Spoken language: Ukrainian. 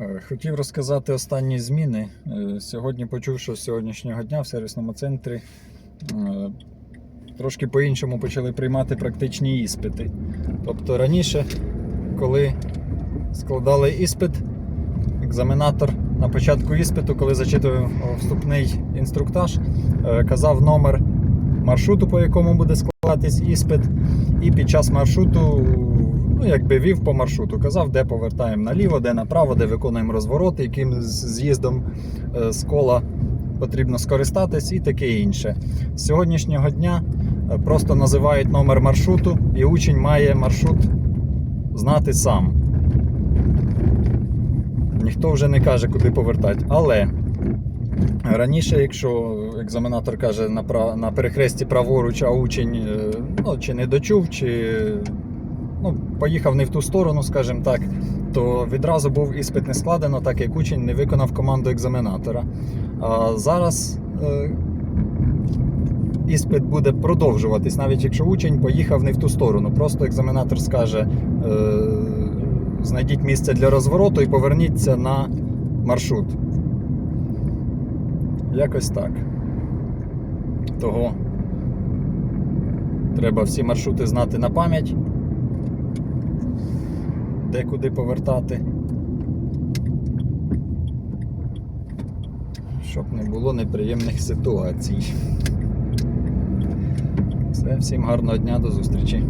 Е, Хотів розказати останні зміни. Е, Сьогодні почув, що з сьогоднішнього дня в сервісному центрі е, трошки по-іншому почали приймати практичні іспити. Тобто раніше, коли складали іспит, екзаменатор на початку іспиту, коли зачитував вступний інструктаж, казав номер маршруту, по якому буде складатись іспит, і під час маршруту ну, якби вів по маршруту. Казав, де повертаємо наліво, де направо, де виконуємо розвороти, яким з'їздом е, з кола потрібно скористатись і таке інше. З сьогоднішнього дня е, просто називають номер маршруту, і учень має маршрут знати сам. Ніхто вже не каже, куди повертати. Але раніше, якщо екзаменатор каже на, на перехресті праворуч, а учень е, ну, чи не дочув, чи ну, поїхав не в ту сторону, скажімо так, то відразу був іспит не складено, так як учень не виконав команду екзаменатора. А зараз е, іспит буде продовжуватись, навіть якщо учень поїхав не в ту сторону. Просто екзаменатор скаже: е, знайдіть місце для розвороту і поверніться на маршрут. Якось так. Того треба всі маршрути знати на пам'ять, де куди повертати. Щоб не було неприємних ситуацій. Все, всім гарного дня, до зустрічі.